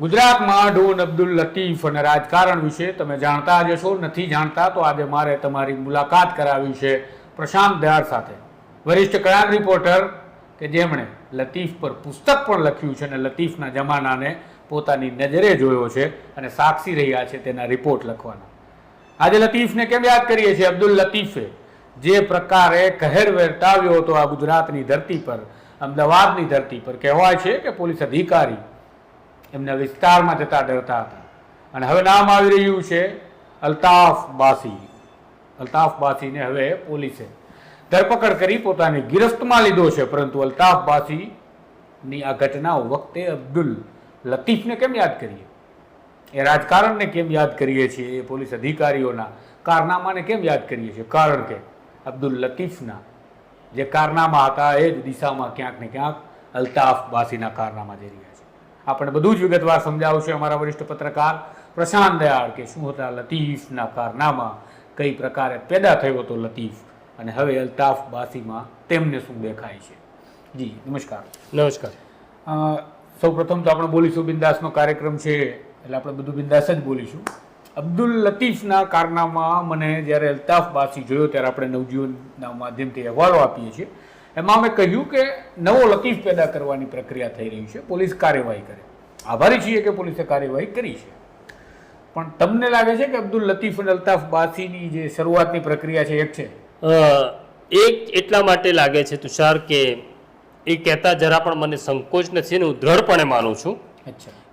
ગુજરાતમાં ડોન અબ્દુલ લતીફ અને રાજકારણ વિશે તમે જાણતા જ છો નથી જાણતા, તો આજે મારે તમારી મુલાકાત કરાવી છે પ્રશાંત દયાળ સાથે. વરિષ્ઠ ક્રાઇમ રિપોર્ટર કે જેમણે લતીફ પર પુસ્તક પણ લખ્યું છે અને લતીફના જમાનાને પોતાની નજરે જોયો છે અને સાક્ષી રહ્યા છે તેના રિપોર્ટ લખવાના. આજે લતીફને કેમ યાદ કરીએ છીએ? અબ્દુલ લતીફે જે પ્રકારે કહેર વેરતાવ્યો હતો આ ગુજરાતની ધરતી પર, અમદાવાદની ધરતી પર, કહેવાય છે કે પોલીસ અધિકારી એમના વિસ્તારમાં જતા ડરતા હતા. અને હવે નામ આવી રહ્યું છે અલ્તાફ બાસી. અલ્તાફ બાસીને હવે પોલીસે ધરપકડ કરી પોતાની ગિરફ્તમાં લીધો છે. પરંતુ અલ્તાફ બાસીની આ ઘટનાઓ વખતે અબ્દુલ લતીફને કેમ યાદ કરીએ? એ રાજકારણને કેમ યાદ કરીએ છીએ? એ પોલીસ અધિકારીઓના કારનામાને કેમ યાદ કરીએ છીએ? કારણ કે અબ્દુલ લતીફના જે કારનામા હતા એ જ દિશામાં ક્યાંક ને ક્યાંક અલ્તાફ બાસીના કારનામા જઈ રહ્યા આપણે બધું જ વિગતવાર સમજાવશે અમારા વરિષ્ઠ પત્રકાર પ્રશાંત દયાળ કે શું હતા લતીફના કારનામા કઈ પ્રકારે પેદા થયો હતો લતીફ અને હવે અલ્તાફ બાસીમાં તેમને શું દેખાય છે. જી નમસ્કાર. નમસ્કાર. સૌપ્રથમ તો આપણે બોલીશું બિંદાસનો કાર્યક્રમ છે એટલે આપણે બધું બિંદાસ જ બોલીશું. અબ્દુલ લતીફના કારનામાં મને જ્યારે અલ્તાફ બાસી જોયો ત્યારે આપણે નવજીવનના માધ્યમથી અહેવાલો આપીએ છીએ. એમાં અમે કહ્યું કે નવો લતીફ પેદા કરવાની પ્રક્રિયા થઈ રહી છે પોલીસ કાર્યવાહી કરે. આભારી છીએ કે પોલીસે કાર્યવાહી કરી છે. પણ તમને લાગે છે કે અબ્દુલ લતીફ અને અલ્તાફ બાસીની જે શરૂઆતની પ્રક્રિયા છે એક છે? એક એટલા માટે લાગે છે તુષાર કે એ કહેતા જરા પણ મને સંકોચ નથી અને હું દ્રઢપણે માનું છું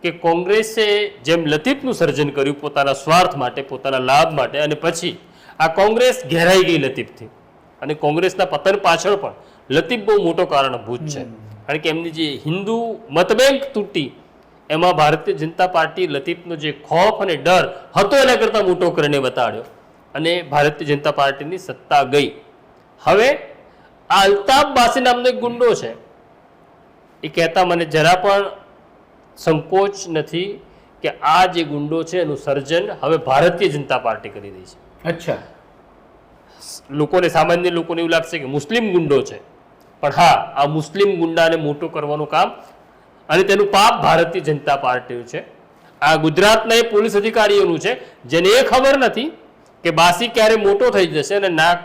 કે કોંગ્રેસે જેમ લતીફનું સર્જન કર્યું પોતાના સ્વાર્થ માટે પોતાના લાભ માટે અને પછી આ કોંગ્રેસ ઘેરાઈ ગઈ લતીફથી. અને કોંગ્રેસના પતન પાછળ પણ લતીફ બહુ મોટો કારણભૂત છે. કારણ કે એમની જે હિન્દુ મતબેંક તૂટી એમાં ભારતીય જનતા પાર્ટી લતીફનો જે ખોફ અને ડર હતો એના કરતાં મોટો કરીને બતાડ્યો અને ભારતીય જનતા પાર્ટીની સત્તા ગઈ. હવે આ અલ્તાફ બાસી નામનો એક ગુંડો છે. એ કહેતા મને જરા પણ સંકોચ નથી કે આ જે ગુંડો છે એનું સર્જન હવે ભારતીય જનતા પાર્ટી કરી રહી છે. અચ્છા. લોકોને સામાન્ય લોકોને એવું લાગશે કે મુસ્લિમ ગુંડો છે. પણ હા, આ મુસ્લિમ ગુંડાને મોટો કરવાનું કામ અને તેનું પાપ ભારતીય જનતા પાર્ટીનું છે. આ ગુજરાતના એ પોલીસ અધિકારીઓનું છે, જેને એ ખબર નથી કે બાસી ક્યારે મોટો થઈ જશે અને નાક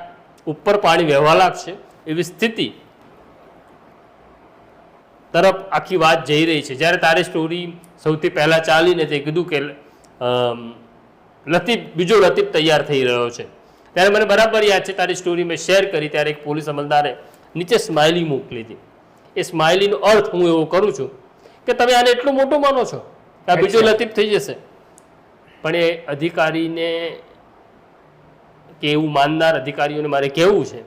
ઉપર પાણી વહેવા લાગશે, એવી સ્થિતિ તરફ આખી વાત જઈ રહી છે. જ્યારે તારી સ્ટોરી સૌથી પહેલાં ચાલીને તે કીધું કે લતીફ, બીજો લતીફ તૈયાર થઈ રહ્યો છે. ત્યારે મને બરાબર યાદ છે, તારી સ્ટોરી મેં શેર કરી, ત્યારે એક પોલીસ અમલદારે નીચે સ્માઇલી મોકલી હતી એ સ્માઇલીનો અર્થ હું એવો કરું છું કે તમે આને એટલું મોટું માનો છો કે આ બીજો લતીફ થઈ જશે. પણ એ અધિકારીને કે એવું માનનાર અધિકારીઓને મારે કહેવું છે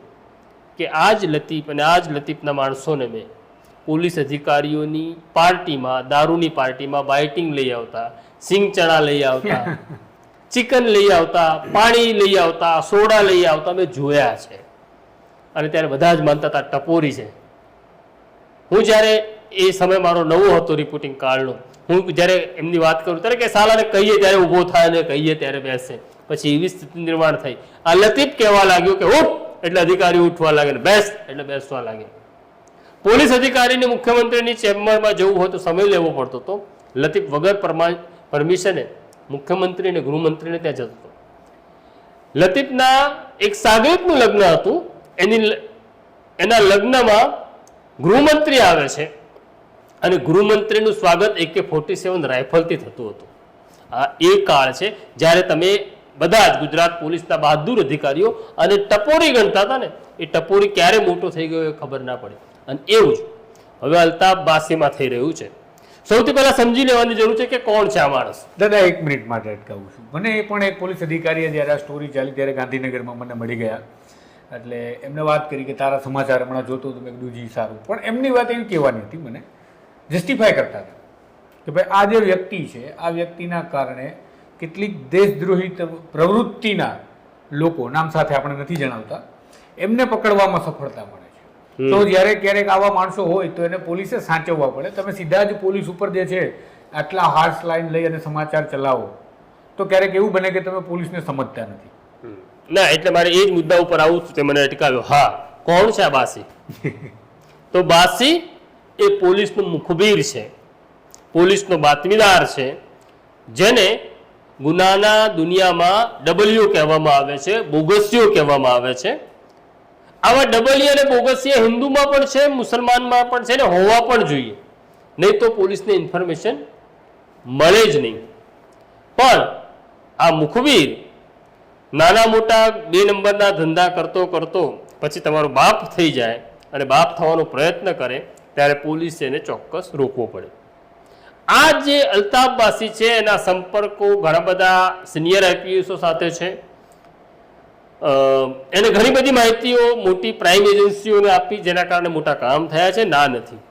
કે આ જ લતીફ અને આ જ લતીફના માણસોને મેં પોલીસ અધિકારીઓની પાર્ટીમાં દારૂની પાર્ટીમાં બાઇટિંગ લઈ આવતા સિંગ ચણા લઈ આવતા ચિકન લઈ આવતા પાણી લઈ આવતા સોડા લઈ આવતા મેં જોયા છે. અને ત્યારે બધા જ માનતા હતા, ટપોરી છે. હું જ્યારે એ સમય મારો નવો હતો રિપોર્ટિંગ કાર્ડનો હું જ્યારે એમની વાત કરું ત્યારે કે સાલાને કહીએ ત્યારે ઊભો થાય ને કહીએ ત્યારે બેસે. પછી એવી સ્થિતિ નિર્માણ થઈ. આ લતીફ કહેવા લાગ્યો કે ઉઠ, એટલે અધિકારી ઉઠવા લાગે ને બેસ, એટલે બેસવા લાગે. પોલીસ અધિકારીને મુખ્યમંત્રીની ચેમ્બરમાં જવું હોય તો સમય લેવો પડતો હતો. લતીફ વગર પરમા- પરમિશને મુખ્યમંત્રી અને ગૃહમંત્રીને ત્યાં જતો હતો. લતીફના એક સાગરીતનું લગ્ન હતું. એની એના લગ્નમાં ગૃહમંત્રી આવે છે. અને ગૃહમંત્રીનું સ્વાગત એકે ફોર્ટી સેવન રાઇફલથી થતું હતું. આ એ કાળ છે જ્યારે તમે બધા જ ગુજરાત પોલીસના બહાદુર અધિકારીઓ અને ટપોરી ગણતા હતા ને, એ ટપોરી ક્યારે મોટો થઈ ગયો એ ખબર ના પડે. અને એવું જ હવે અલ્તાફ બાસીમાં થઈ રહ્યું છે. સૌથી પહેલા સમજી લેવાની જરૂર છે કે કોણ છે આ માણસ? દાદા, એક મિનિટ માટે અટકાવું છું. મને એ પણ એક પોલીસ અધિકારીએ જ્યારે આ સ્ટોરી ચાલી, ત્યારે ગાંધીનગરમાં મને મળી ગયા. એટલે એમને વાત કરી કે તારા સમાચાર હમણાં જોતો તો મેં કીધું જી સારું. પણ એમની વાત એવી કહેવાની હતી મને જસ્ટિફાય કરતા હતા કે ભાઈ આ જે વ્યક્તિ છે આ વ્યક્તિના કારણે કેટલીક દેશદ્રોહી પ્રવૃત્તિના લોકો નામ સાથે આપણે નથી જણાવતા એમને પકડવામાં સફળતા મળે છે. તો જ્યારે ક્યારેક આવા માણસો હોય તો એને પોલીસે સાચવવા પડે. તમે સીધા જ પોલીસ ઉપર જે છે આટલા હાર્શ લાઈન લઈ અને સમાચાર ચલાવો તો ક્યારેક એવું બને કે તમે પોલીસને સમજતા નથી. ના એટલે મારે એ જ મુદ્દા ઉપર આવું તે મને અટકાવ્યો. હા કોણ છે આ બાસી? તો બાસી એ પોલીસનું મુખબીર છે. પોલીસનો બાતમીદાર છે જેને ગુનાના દુનિયામાં ડબલ્યુ કહેવામાં આવે છે બોગસીઓ કહેવામાં આવે છે. આવા ડબલ્યુ અને બોગસીએ હિન્દુમાં પણ છે મુસલમાનમાં પણ છે ને હોવા પણ જોઈએ. નહીં તો પોલીસને ઇન્ફોર્મેશન મળે જ નહીં. પણ આ મુખબીર નાના મોટા બે નંબરના ધંધા કરતો કરતો પછી તમારો બાપ થઈ જાય અને બાપ થવાનો પ્રયત્ન કરે, ત્યારે પોલીસે એને ચોક્કસ રોકવો પડે. આ જે અલ્તાફવાસી છે, એના સંપર્કો ઘણા બધા સિનિયર આઈપીએસો સાથે છે. એને ઘણી બધી માહિતીઓ મોટી પ્રાઇમ એજન્સીઓને આપી, જેના કારણે મોટા કામ થયા છે, ના નથી.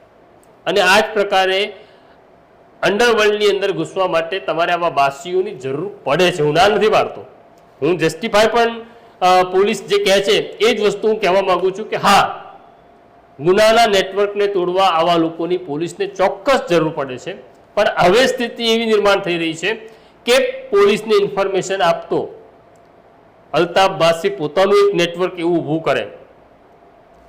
અને આ જ પ્રકારે અંડરવર્લ્ડની અંદર ઘૂસવા માટે તમારે આવા બાસીઓની જરૂર પડે છે, હું ના નથી પાડતો હું જસ્ટિફાય પણ પોલીસ જે કહે છે એ જ વસ્તુ હું કહેવા માગું છું કે હા, ગુનાના નેટવર્કને તોડવા આવા લોકોની પોલીસને ચોક્કસ જરૂર પડે છે. પણ હવે સ્થિતિ એવી નિર્માણ થઈ રહી છે કે પોલીસને ઇન્ફોર્મેશન આપતો અલ્તાફ બાસી પોતાનું એક નેટવર્ક એવું ઊભું કરે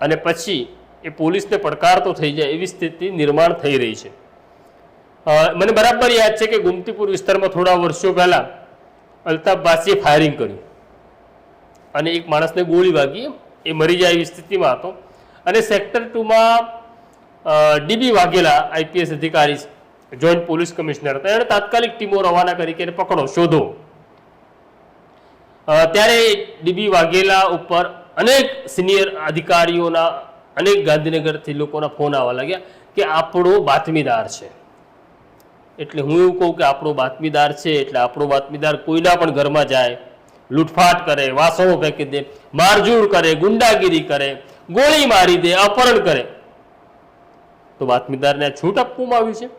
અને પછી એ પોલીસને પડકારતો થઈ જાય એવી સ્થિતિ નિર્માણ થઈ રહી છે. મને બરાબર યાદ છે કે ગુમતીપુર વિસ્તારમાં થોડા વર્ષો પહેલા અલ્તાફ બાસીએ ફાયરિંગ કર્યું અને એક માણસને ગોળી વાગી. એ મરી જાય એવી સ્થિતિમાં હતો. અને સેક્ટર ટુમાં ડીબી વાઘેલા આઈપીએસ અધિકારી જોઈન્ટ પોલીસ કમિશનર હતા. એણે તાત્કાલિક ટીમો રવાના કરી કે પકડો, શોધો. ત્યારે ડીબી વાઘેલા ઉપર અનેક સિનિયર અધિકારીઓના, અનેક ગાંધીનગરથી લોકોના ફોન આવવા લાગ્યા કે આપણો બાતમીદાર છે. એટલે હું એવું કહું કે આપણો બાતમીદાર છે, એટલે આપણો બાતમીદાર કોઈના પણ ઘરમાં જાય, લૂંટફાટ કરે, વાસણો ફેંકી દે, મારઝૂડ કરે, ગુંડાગીરી કરે, ગોળી મારી દે, અપહરણ કરે. તો બાતમીદારને છૂટ આપવામાં આવી છે?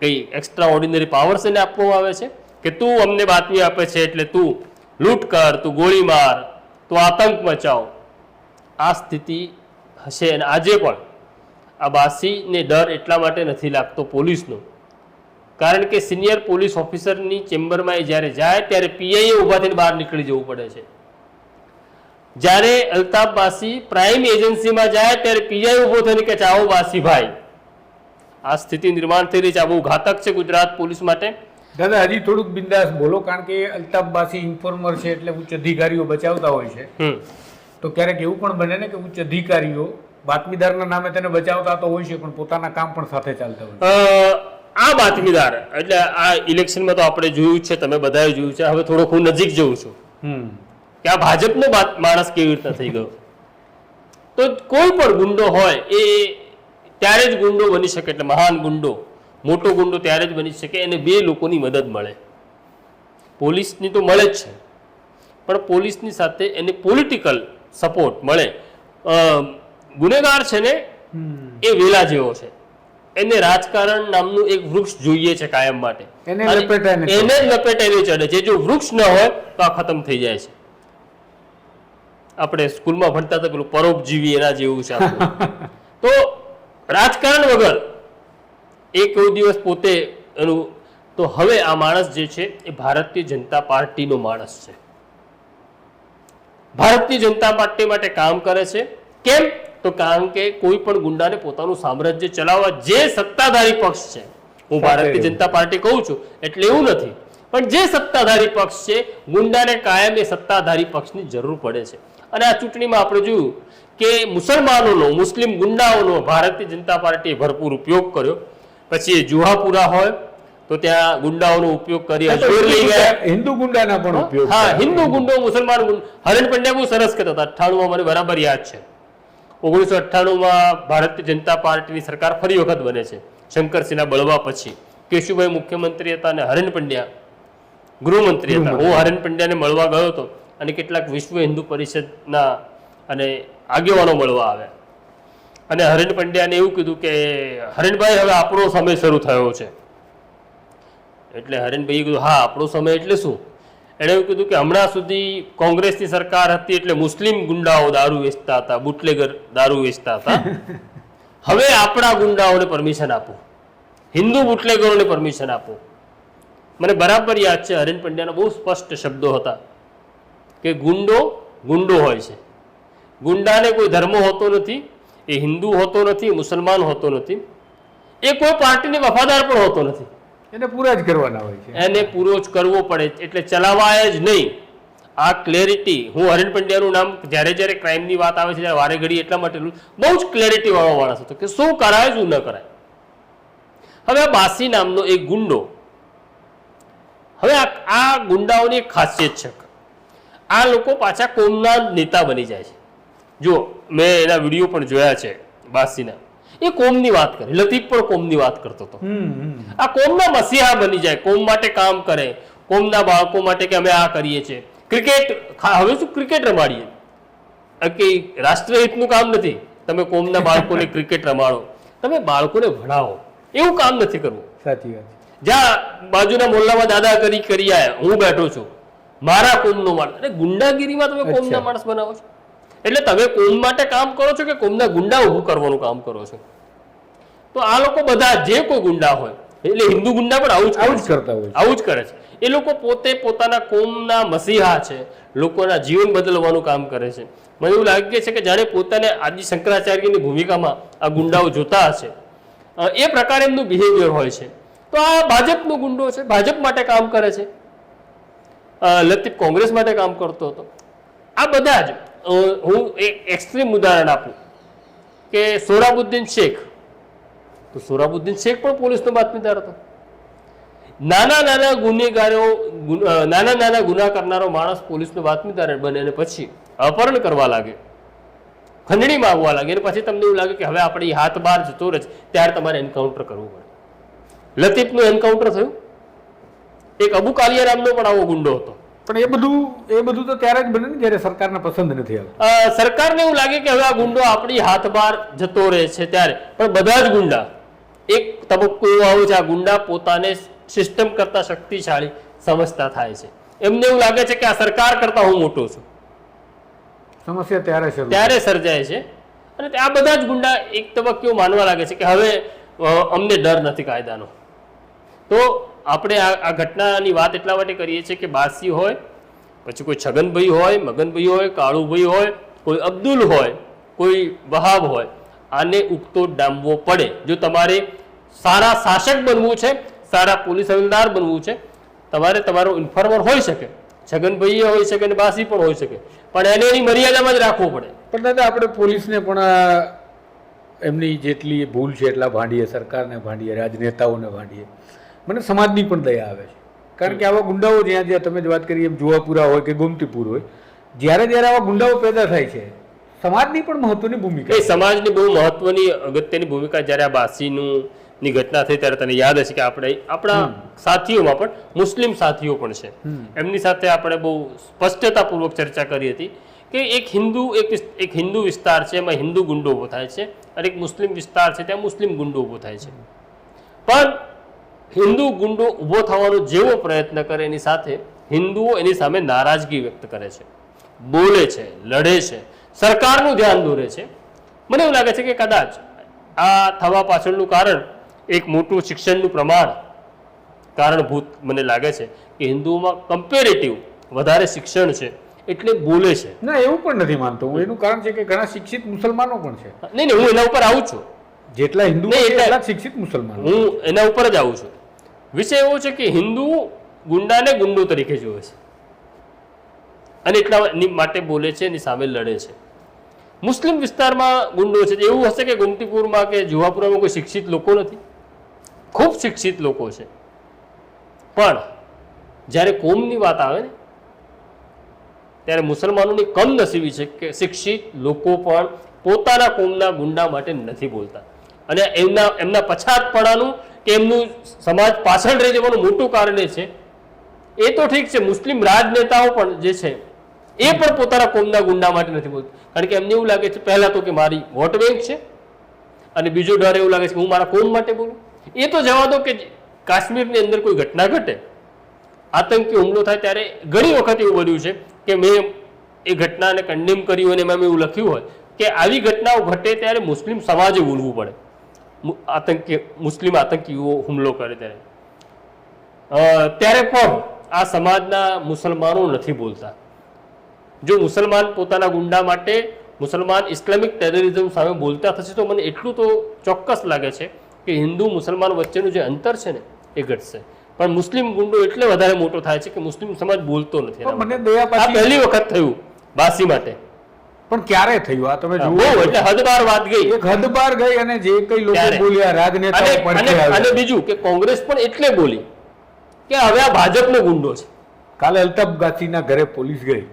કઈ એક્સ્ટ્રા ઓર્ડિનરી પાવર્સ એને આપવામાં આવે છે? કે તું અમને બાતમી આપે છે એટલે તું લૂંટ કર, તું ગોળી માર, તું આતંક મચાવ. આ સ્થિતિ હશે અને આજે પણ. આ બાસીને ડર એટલા માટે નથી લાગતો પોલીસનો. કારણ કે સિનિયર પોલીસ ઓફિસરની ચેમ્બરમાં એ જ્યારે જાય ત્યારે પીઆઈએ ઊભા થઈને બહાર નીકળી જવું પડે છે. જ્યારે અલ્તાફ બાસી પ્રાઇમ એજન્સીમાં જાય ત્યારે પીઆઈ ઊભો થઈને કે ચાવો બાસીભાઈ આ સ્થિતિ નિર્માણ થઈ રહી છે. આ બહુ ઘાતક છે ગુજરાત પોલીસ માટે. દાદા હજી થોડુંક બિંદાસ બોલો કારણ કે અલ્તાફ બાસી ઇન્ફોર્મર છે એટલે ઉચ્ચ અધિકારીઓ બચાવતા હોય છે. તો ક્યારેક એવું પણ બને ને કે ઉચ્ચ અધિકારીઓ બાતમીદારના નામે તેને બચાવતા તો હોય છે પણ પોતાના કામ પણ સાથે ચાલતા હોય આ બાતમીદાર એટલે આ ઇલેક્શનમાં તો આપણે જોયું છે તમે બધાએ જોયું છે હવે થોડોક હું નજીક જઉં છું. કે આ ભાજપનો માણસ કેવી રીતના થઈ ગયો? તો કોઈ પણ ગુંડો હોય એ ત્યારે જ ગુંડો બની શકે એટલે મહાન ગુંડો મોટો ગુંડો ત્યારે જ બની શકે એને બે લોકોની મદદ મળે. પોલીસની તો મળે જ છે. પણ પોલીસની સાથે એને પોલિટિકલ સપોર્ટ મળે. ગુનેગાર છે ને એ વેલા જેવો છે. એને રાજકારણ નામનું એક વૃક્ષ જોઈએ છે કાયમ માટે. એને લપેટાઈને ચડે. છે. જો વૃક્ષ ન હોય તો આ ખતમ થઈ જાય છે. આપણે સ્કૂલમાં ભણતા હતા પેલું પરોપજીવી એના જેવું છે તો રાજકારણ વગર એ કોઈ દિવસ પોતે એનું તો હવે આ માણસ જે છે એ ભારતીય જનતા પાર્ટીનો માણસ છે. ભારતીય જનતા પાર્ટી માટે કામ કરે છે. કેમ? તો કારણ કે કોઈ પણ ગુંડાને પોતાનું સામ્રાજ્ય ચલાવવા જે સત્તાધારી પક્ષ છે હું ભારતીય જનતા પાર્ટી કહું છું એટલે એવું નથી પણ જે સત્તાધારી પક્ષ છે ગુંડાને કાયમ એ સત્તાધારી પક્ષની જરૂર પડે છે. અને આ ચૂંટણીમાં આપણે જોયું કે મુસલમાનોનો મુસ્લિમ ગુંડાઓનો ભારતીય જનતા પાર્ટીએ ભરપૂર ઉપયોગ કર્યો. પછી જુહાપુરા હોય તો ત્યાં ગુંડાઓનો ઉપયોગ કરી લઈ ગયા. હિન્દુ ગુંડાના પણ ઉપયોગ હા હિન્દુ ગુંડો મુસલમાન ગુંડો હરણ પંડ્યા બહુ સરસ કહેતા હતા. અઠ્ઠાણુંમાં મને બરાબર યાદ છે. ઓગણીસો અઠ્ઠાણુંમાં ભારતીય જનતા પાર્ટીની સરકાર ફરી વખત બને છે. શંકરસિંહના બળવા પછી કેશુભાઈ મુખ્યમંત્રી હતા અને હરણ પંડ્યા ગૃહમંત્રી હતા. હું હરણ પંડ્યાને મળવા ગયો હતો અને કેટલાક વિશ્વ હિન્દુ પરિષદના અને આગેવાનો મળવા આવ્યા. અને હરણ પંડ્યાને એવું કીધું કે હરેનભાઈ હવે આપણો સમય શરૂ થયો છે. એટલે હરેનભાઈએ કીધું હા આપણો સમય એટલે શું? એણે એવું કીધું કે હમણાં સુધી કોંગ્રેસની સરકાર હતી એટલે મુસ્લિમ ગુંડાઓ દારૂ વેચતા હતા બુટલેગર દારૂ વેચતા હતા. હવે આપણા ગુંડાઓને પરમિશન આપો. હિન્દુ બુટલેગરોને પરમિશન આપો. મને બરાબર યાદ છે હરેન પંડ્યાના બહુ સ્પષ્ટ શબ્દો હતા કે ગુંડો ગુંડો હોય છે. ગુંડાને કોઈ ધર્મ હોતો નથી એ હિન્દુ હોતો નથી મુસલમાન હોતો નથી એ કોઈ પાર્ટીને વફાદાર પણ હોતો નથી. એને પૂરા જ કરવાના હોય છે. એને પૂરો જ કરવો પડે, એટલે ચલાવાય જ નહીં. આ ક્લેરિટી હું હરેન પંડ્યાનું નામ જ્યારે જ્યારે ક્રાઇમની વાત આવે છે ત્યારે વારે ઘડી એટલા માટે બહુ જ ક્લેરિટી વાળો માણસ હતો કે શું કરાય, શું ન કરાય? હવે આ બાસી નામનો એક ગુંડો, હવે આ આ ગુંડાઓની એક ખાસિયત છે. આ લોકો પાછા કોમના નેતા બની જાય છે. જો મેં એના વીડિયો પણ જોયા છે બાસીના. એ કોમની વાત કરે. લતીફ પણ કોમની વાત કરતો હતો. આ કોમના મસીહા બની જાય કોમ માટે કામ કરે કોમના બાળકો માટે કે અમે આ કરીએ છીએ. ક્રિકેટ હવે શું ક્રિકેટ રમાડીએ? કે રાષ્ટ્રહિતનું કામ નથી. તમે કોમના બાળકોને ક્રિકેટ રમાડો. તમે બાળકોને ભણાવો. એવું કામ નથી કરવું. સાચી વાત. જ્યાં બાજુના મોલ્લામાં દાદા કરી કરી આયા. હું બેઠો છું. મારા કોમનો માણસ અને ગુંડાગીરીમાં તમે કોમના માણસ બનાવો છો? એટલે તમે કોમ માટે કામ કરો છો કે કોમના ગુંડા ઊભું કરવાનું કામ કરો છો? તો આ લોકો બધા જે કોઈ ગુંડા હોય એટલે હિન્દુ ગુંડા પણ આવું જ આવું જ કરતા હોય આવું જ કરે છે. એ લોકો પોતે પોતાના કોમના મસીહા છે. લોકોના જીવન બદલવાનું કામ કરે છે. મને એવું લાગે છે કે જાણે પોતાને આદિ શંકરાચાર્યની ભૂમિકામાં આ ગુંડાઓ જોતા હશે. એ પ્રકારે એમનું બિહેવિયર હોય છે. તો આ ભાજપનો ગુંડો છે. ભાજપ માટે કામ કરે છે. લતીફ કોંગ્રેસ માટે કામ કરતો હતો. આ બધા જ હું એક એક્સ્ટ્રીમ ઉદાહરણ આપું કે સોરાબુદ્દીન શેખ. તો સોરાબુદ્દીન શેખ પણ પોલીસનો બાતમીદાર હતો. નાના નાના ગુનેગારો નાના નાના ગુના કરનારો માણસ પોલીસનો બાતમીદાર બને અને પછી અપહરણ કરવા લાગે. ખંડણી માગવા લાગે અને પછી તમને એવું લાગે કે હવે આપણે હાથ બહાર જતો રહે ત્યારે તમારે એન્કાઉન્ટર કરવું પડે. લતીફનું એન્કાઉન્ટર થયું. એક અબુ કાલિયા નામનો પણ આવો ગુંડો હતો. પણ એ બધું એ બધું તો ત્યારે જ બને ને જ્યારે સરકારને પસંદ નથી આવતું. સરકારને એવું લાગે કે હવે આ ગુંડો આપણી હાથ બહાર જતો રહે છે ત્યારે. પણ બધા જ ગુંડા એક તબક્કો એવો આવે છે આ ગુંડા પોતાને સિસ્ટમ કરતા શક્તિશાળી સમજતા થાય છે. એમને એવું લાગે છે કે આ સરકાર કરતા હું મોટો છું. સમસ્યા ત્યારે છે ત્યારે સર્જાય છે. અને આ બધા જ ગુંડા એક તબક્કે માનવા લાગે છે કે હવે અમને ડર નથી કાયદાનો. તો આપણે આ ઘટનાની વાત એટલા માટે કરીએ છીએ કે બાસી હોય, પછી કોઈ છગનભાઈ હોય, મગનભાઈ હોય, કાળુભાઈ હોય, કોઈ અબ્દુલ હોય, કોઈ વહાબ હોય, આને ઉગતો ડામવો પડે. જો તમારે સારા શાસક બનવું છે, સારા પોલીસ અમલદાર બનવું છે, તમારે તમારો ઇન્ફોર્મર હોઈ શકે છગનભાઈ હોઈ શકે અને બાસી પણ હોઈ શકે. પણ એને એની મર્યાદામાં જ રાખવું પડે. પણ દાદા, આપણે પોલીસને પણ એમની જેટલી ભૂલ છે, એટલા ભાંડીએ, સરકારને ભાંડીએ, રાજનેતાઓને ભાંડીએ મને સમાજની પણ દયા આવે છે. કારણ કે આવા ગુંડાઓ જ્યાં જ્યાં તમે જ વાત કરી એમ જુવાપુરા હોય કે ગોમતીપુર હોય જ્યારે જ્યારે આવા ગુંડાઓ પેદા થાય છે સમાજની પણ મહત્વની ભૂમિકા સમાજની બહુ મહત્વની અગત્યની ભૂમિકા જ્યારે આ બાસીનું ની ઘટના થઈ ત્યારે તને યાદ હશે કે આપણે આપણા સાથીઓમાં પણ મુસ્લિમ સાથીઓ પણ છે. એમની સાથે આપણે બહુ સ્પષ્ટતાપૂર્વક ચર્ચા કરી હતી કે એક હિન્દુ એક એક હિન્દુ વિસ્તાર છે એમાં હિન્દુ ગુંડો ઊભો થાય છે અને એક મુસ્લિમ વિસ્તાર છે ત્યાં મુસ્લિમ ગુંડો ઊભો થાય છે. પણ હિન્દુ ગુંડો ઊભો થવાનો જેવો પ્રયત્ન કરે એની સાથે હિન્દુઓ એની સામે નારાજગી વ્યક્ત કરે છે. બોલે છે લડે છે સરકારનું ધ્યાન દોરે છે. મને એવું લાગે છે કે કદાચ આ થવા પાછળનું કારણ એક મોટું શિક્ષણનું પ્રમાણ કારણભૂત મને લાગે છે કે હિન્દુઓમાં કમ્પેરેટિવ વધારે શિક્ષણ છે એટલે બોલે છે. ના એવું પણ નથી માનતો હું. એનું કારણ છે કે ઘણા શિક્ષિત મુસલમાનો પણ છે. નહીં નહીં હું એના ઉપર આવું છું. જેટલા હિન્દુ એટલા શિક્ષિત મુસલમાન હું એના ઉપર જ આવું છું. વિષય એવો છે કે હિન્દુ ગુંડાને ગુંડો તરીકે જુએ છે. અને એટલા માટે બોલે છે એની સામે લડે છે. મુસ્લિમ વિસ્તારમાં ગુંડો છે. એવું હશે કે ગુમતીપુરમાં કે જુહાપુરામાં કોઈ શિક્ષિત લોકો નથી? ખૂબ શિક્ષિત લોકો છે. પણ જ્યારે કોમની વાત આવે ને, ત્યારે મુસલમાનોની કમનસીબી છે કે શિક્ષિત લોકો પણ પોતાના કોમના ગુંડા માટે નથી બોલતા. અને એમના એમના પછાતપણાનું કે એમનું સમાજ પાછળ રહી જવાનું મોટું કારણ છે. એ તો ઠીક છે, મુસ્લિમ રાજનેતાઓ પણ જે છે, એ પણ પોતાના કોમના ગુંડા માટે નથી બોલતા. કારણ કે એમને એવું લાગે છે, પહેલા તો કે મારી વોટ બેંક છે, અને બીજો ડર એવું લાગે છે કે હું મારા કોમ માટે બોલું. એ તો જવા દો કે કાશ્મીરની અંદર કોઈ ઘટના ઘટે, આતંકી હુમલો થાય ત્યારે ઘણી વખત એવું બન્યું છે કે મેં એ ઘટનાને કન્ડેમ કર્યું અને એમાં એવું લખ્યું હોય કે આવી ઘટનાઓ ઘટે ત્યારે મુસ્લિમ સમાજે બોલવું પડે. આતંકી મુસ્લિમ આતંકીઓ હુમલો કરે ત્યારે. ત્યારે પણ આ સમાજના મુસલમાનો નથી બોલતા. જો મુસલમાન પોતાના ગુંડા માટે મુસલમાન ઇસ્લામિક ટેરરિઝમ સામે બોલતા થશે તો મને એટલું તો ચોક્કસ લાગે છે કે હિન્દુ મુસલમાન વચ્ચેનું જે અંતર છે ને એ ઘટશે. પણ મુસ્લિમ ગુંડો એટલે વધારે મોટો થાય છે કે મુસ્લિમ સમાજ બોલતો નથી પહેલી વખત થયું બાસી માટે. પણ ક્યારે થયું? આ તમે જુઓ. એટલે હદબાર વાત ગઈ. એક હદ ગઈ અને જે કઈ લોકો બોલ્યા રાજનેતાઓ અને અને બીજું કે કોંગ્રેસ પણ એટલે બોલી કે હવે આ ભાજપનો ગુંડો છે. કાલે અલ્તાફ ગાંધીના ઘરે પોલીસ ગઈ.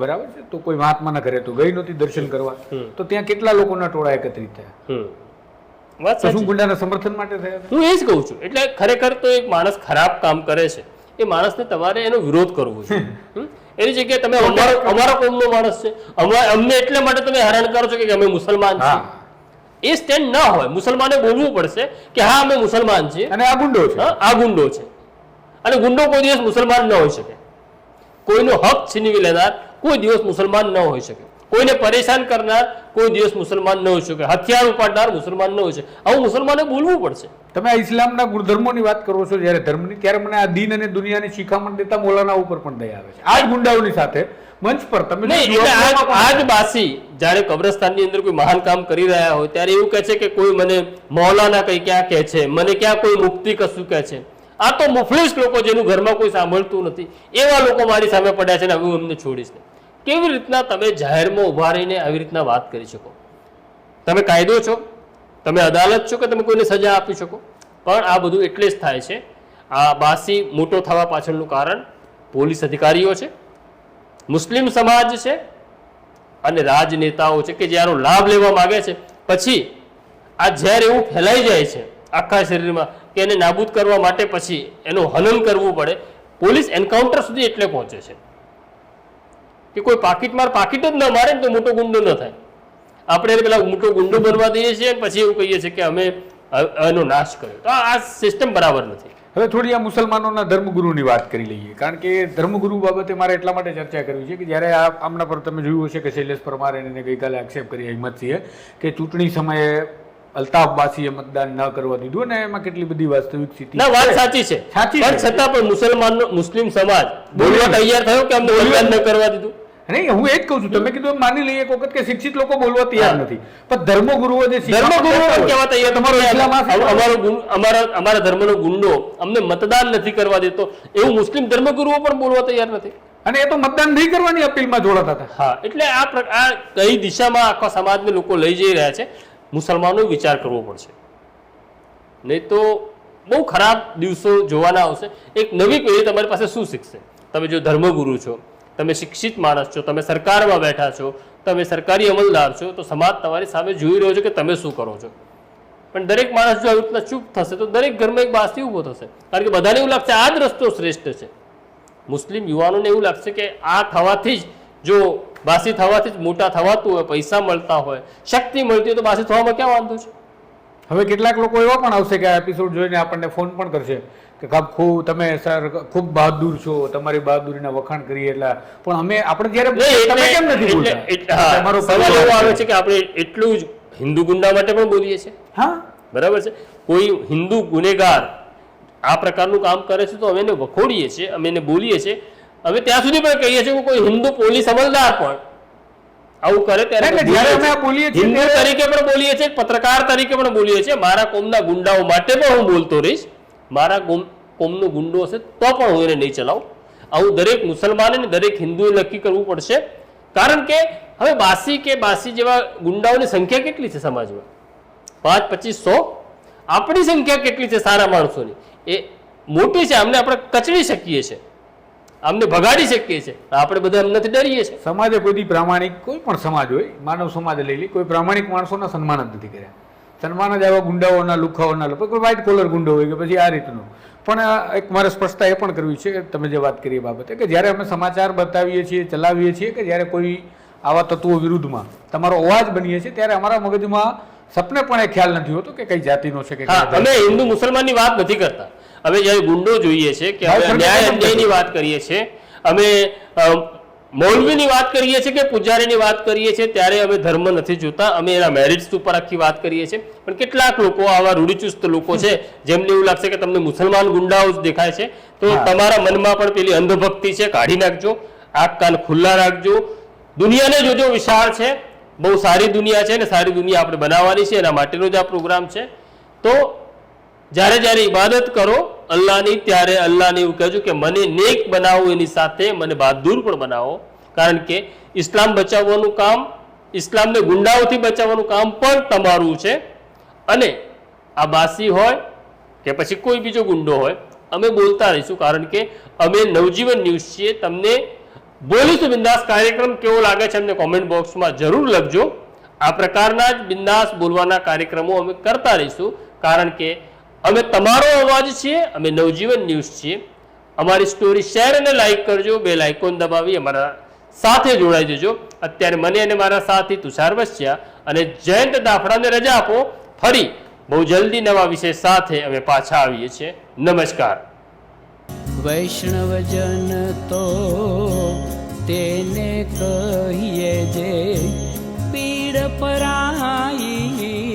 બરાબર છે? તો કોઈ મહાત્માના ઘરે તો ગઈ નહોતી દર્શન કરવા. તો ત્યાં કેટલા લોકોના ટોળા એકત્રિત થયા? શું ગુંડાના સમર્થન માટે થયા? હું એ જ કહું છું. એટલે ખરેખર તો એક માણસ ખરાબ કામ કરે છે. એ માણસને તમારે એનો વિરોધ કરવો છે? એની જગ્યાએ તમે અમારો અમારો કોમનો માણસ છે. અમા- અમને એટલે માટે તમે હેરાન કરો છો કે અમે મુસલમાન છીએ. એ સ્ટેન્ડ ના હોય. મુસલમાને બોલવું પડશે કે હા અમે મુસલમાન છીએ. અને આ ગુંડો છે. આ ગુંડો છે. અને ગુંડો કોઈ દિવસ મુસલમાન ન હોઈ શકે. કોઈનો હક છીનવી લેનાર કોઈ દિવસ મુસલમાન ન હોઈ શકે. કોઈને પરેશાન કરનાર કોઈ દિવસ મુસલમાન ન હોઈ શકે. હથિયાર ઉપાડનાર મુસલમાન ન હોય છે આવું મુસલમાને બોલવું પડશે. તમે આ ઇસ્લામના ગુણધર્મોની વાત કરો છો જ્યારે ધર્મની ત્યારે મને આ દિન અને દુનિયાની શિખામણ દેતા મોલાના ઉપર પણ દયા આવે છે. આ જ ગુંડાઓની સાથે મંચ પર તમે આજ બાસી જ્યારે કબ્રસ્તાનની અંદર કોઈ મહાન કામ કરી રહ્યા હોય ત્યારે એવું કહે છે કે કોઈ મને મૌલાના કઈ ક્યાં કહે છે મને ક્યાં કોઈ મુક્તિ કશું કહે છે. આ તો મુફલિસ લોકો જેનું ઘરમાં કોઈ સાંભળતું નથી. એવા લોકો મારી સામે પડ્યા છે ને હું એમને છોડીશ નહીં. કેવી રીતના તમે જાહેરમાં ઊભા રહીને આવી રીતના વાત કરી શકો? તમે કાયદો છો, તમે અદાલત છો કે તમે કોઈને સજા આપી શકો? પણ આ બધું એટલે જ થાય છે, આ બાસી મોટો થવા પાછળનું કારણ પોલીસ અધિકારીઓ છે, મુસ્લિમ સમાજ છે અને રાજનેતાઓ છે કે જેનો લાભ લેવા માગે છે. પછી આ ઝેર એવું ફેલાઈ જાય છે આખા શરીરમાં કે એને નાબૂદ કરવા માટે પછી એનું હનન કરવું પડે. પોલીસ એન્કાઉન્ટર સુધી એટલે પહોંચે છે. કે કોઈ પાકીટમાર પાકીટ જ ન મારે ને તો મોટો ગુંડો ન થાય. આપણે એને પેલા મોટો ગુંડો બનવા દઈએ છીએ પછી એવું કહીએ છીએ કે અમે એનો નાશ કર્યો. તો આ સિસ્ટમ બરાબર નથી. હવે થોડી આ મુસલમાનોના ધર્મગુરુની વાત કરી લઈએ. કારણ કે ધર્મગુરુ બાબતે મારે એટલા માટે ચર્ચા કરવી છે કે જ્યારે આ આમના પર તમે જોયું હશે કે શૈલેષ પરમારે એને ગઈકાલે આક્ષેપ કરી હિંમતસિંહે કે ચૂંટણી સમયે અલ્તાફ બાસીએ મતદાન ન કરવા દીધું અને એમાં કેટલી બધી વાસ્તવિક સ્થિતિ ના વાત સાચી છે. સાચી પણ છતાં પણ મુસલમાન મુસ્લિમ સમાજ બોલવા તૈયાર થયો કે અમને મતદાન ન. કરવા દીધું? નહીં હું એ જ કહું છું તમે કીધું માની લઈએ એક વખત કે શિક્ષિત લોકો બોલવા તૈયાર નથી. પણ ધર્મગુરુઓ જે ધર્મગુરુઓ પણ કહેવા તૈયાર તમારો અમારો અમારો અમારા ધર્મનો ગુંડો અમને મતદાન નથી કરવા દેતો. એવું મુસ્લિમ ધર્મગુરુઓ પણ બોલવા તૈયાર નથી. અને એ તો મતદાન નહીં કરવાની અપીલમાં જોડાતા હતા. હા એટલે આ આ કઈ દિશામાં આખા સમાજને લોકો લઈ જઈ રહ્યા છે મુસલમાનો વિચાર કરવો પડશે. નહીં તો બહુ ખરાબ દિવસો જોવાના આવશે. એક નવી પેઢી તમારી પાસે શું શીખશે? તમે જો ધર્મગુરુ છો તમે શિક્ષિત માણસ છો, તમે સરકારમાં બેઠા છો, તમે સરકારી અમલદાર છો, તો સમાજ તમારી સામે જોઈ રહ્યો છે કે તમે શું કરો છો. પણ દરેક માણસ જો આવી રીતના ચૂપ થશે, તો દરેક ઘરમાં એક બાસી ઊભો થશે. કારણ કે બધાને એવું લાગશે આ જ રસ્તો શ્રેષ્ઠ છે. મુસ્લિમ યુવાનોને એવું લાગશે કે આ થવાથી જ, જો બાસી થવાથી જ મોટા થવાતું હોય, પૈસા મળતા હોય, શક્તિ મળતી હોય, તો બાસી થવામાં ક્યાં વાંધો છે? હવે કેટલાક લોકો એવા પણ આવશે કે આ એપિસોડ જોઈને આપણને ફોન પણ કરશે. કે ખૂબ તમે સર ખૂબ બહાદુર છો તમારી બહાદુરીના વખાણ કરીએ એટલે. પણ અમે આપણે જ્યારે તમે કેમ નથી બોલતા? તમારો સવાલ એવો આવે છે. છે કે આપણે એટલું જ હિન્દુ ગુંડા માટે પણ બોલીએ છીએ. હા. બરાબર છે? કોઈ હિન્દુ ગુનેગાર આ પ્રકારનું કામ કરે છે તો અમે એને વખોડીએ છીએ અમે એને બોલીએ છીએ. અમે ત્યાં સુધી પણ કહીએ છીએ કે કોઈ હિન્દુ પોલીસ અમલદાર પણ આવું કરે ત્યારે જ્યારે અમે બોલીએ છીએ હિન્દુ તરીકે પણ બોલીએ છીએ પત્રકાર તરીકે પણ બોલીએ છીએ. મારા કોમના ગુંડાઓ માટે પણ હું બોલતો રહીશ. મારા કોમ- કોમનો ગુંડો હશે તો પણ હું એને નહીં ચલાવું. આવું દરેક મુસલમાને ને દરેક હિન્દુએ નક્કી કરવું પડશે. કારણ કે હવે બાસી કે બાસી જેવા ગુંડાઓની સંખ્યા કેટલી છે સમાજમાં? પાંચ, પચીસ, સો? આપણી સંખ્યા કેટલી છે સારા માણસોની? એ મોટી છે અમને આપણે કચડી શકીએ છીએ. અમને ભગાડી શકીએ છીએ. આપણે બધા એમનાથી ડરીએ છીએ. સમાજે કોઈ પ્રામાણિક કોઈ પણ સમાજ હોય, માનવ સમાજ લઈ લે, કોઈ પ્રામાણિક માણસોના સન્માન જ નથી કર્યા. સન્માન જ આવા ગુંડાઓના લુખાઓના લોકો કોઈ વ્હાઇટ કોલર ગુંડો હોય કે પછી આ રીતનું. પણ એક મારે સ્પષ્ટતા એ પણ કરવી છે કે તમે જે વાત કરી એ બાબતે કે જ્યારે અમે સમાચાર બતાવીએ છીએ ચલાવીએ છીએ કે જ્યારે કોઈ આવા તત્વો વિરુદ્ધમાં તમારો અવાજ બનીએ છીએ ત્યારે અમારા મગજમાં સપને પણ એ ખ્યાલ નથી હોતો કે કઈ જાતિનો છે કે અમે હિન્દુ મુસલમાનની વાત નથી કરતા. અમે જ્યારે ગુંડો જોઈએ છે કે અમે ન્યાય અન્યાયની વાત કરીએ છીએ અમે મૌલવીની વાત કરીએ છીએ કે પૂજારીની વાત કરીએ છીએ ત્યારે અમે ધર્મ નથી જોતા અમે એના મેરિટ્સ ઉપર આખી વાત કરીએ છીએ. પણ કેટલાક લોકો આવા રૂઢિચુસ્ત લોકો છે જેમને એવું લાગશે કે તમને મુસલમાન ગુંડાઓ જ દેખાય છે તો તમારા મનમાં પણ પેલી અંધભક્તિ છે કાઢી નાખજો આંખ કાન ખુલ્લા રાખજો. દુનિયાને જોજો વિશાળ છે બહુ સારી દુનિયા છે ને સારી દુનિયા આપણે બનાવવાની છે એના માટેનો જ આ પ્રોગ્રામ છે. તો જ્યારે જ્યારે ઇબાદત કરો, અલ્લાહની, ત્યારે અલ્લાહને એવું કહેજો કે મને નેક બનાવો એની સાથે, મને બહાદુર પણ બનાવો. કારણ કે ઇસ્લામ બચાવવાનું કામ, ઇસ્લામને ગુંડાઓથી બચાવવાનું કામ પણ તમારું છે. અને આ બાસી હોય કે પછી કોઈ બીજો ગુંડો હોય, અમે બોલતા રહીશું કારણ કે અમે નવજીવન ન્યૂઝ છીએ. તમને બોલીશું બિંદાસ કાર્યક્રમ કેવો લાગે છે અમને કોમેન્ટ બોક્સમાં જરૂર લખજો. આ પ્રકારના જ બિંદાસ બોલવાના કાર્યક્રમો અમે કરતા રહીશું. કારણ કે અમે તમારો અવાજ છીએ, અમે નવજીવન ન્યૂઝ છીએ. અમારી સ્ટોરી શેર અને લાઈક કરજો બે લાઇકોન દબાવી, અમારા સાથે જોડાઈ જજો. અત્યારે મને અને મારા સાથી તુષાર વસ્યા અને જયંત દાફડાને રજા આપો. ફરી બહુ જલ્દી નવા વિષય સાથે અમે પાછા આવીએ છીએ. નમસ્કાર. વૈષ્ણવજન તો તેને કહીએ જે પીડ પરાઈ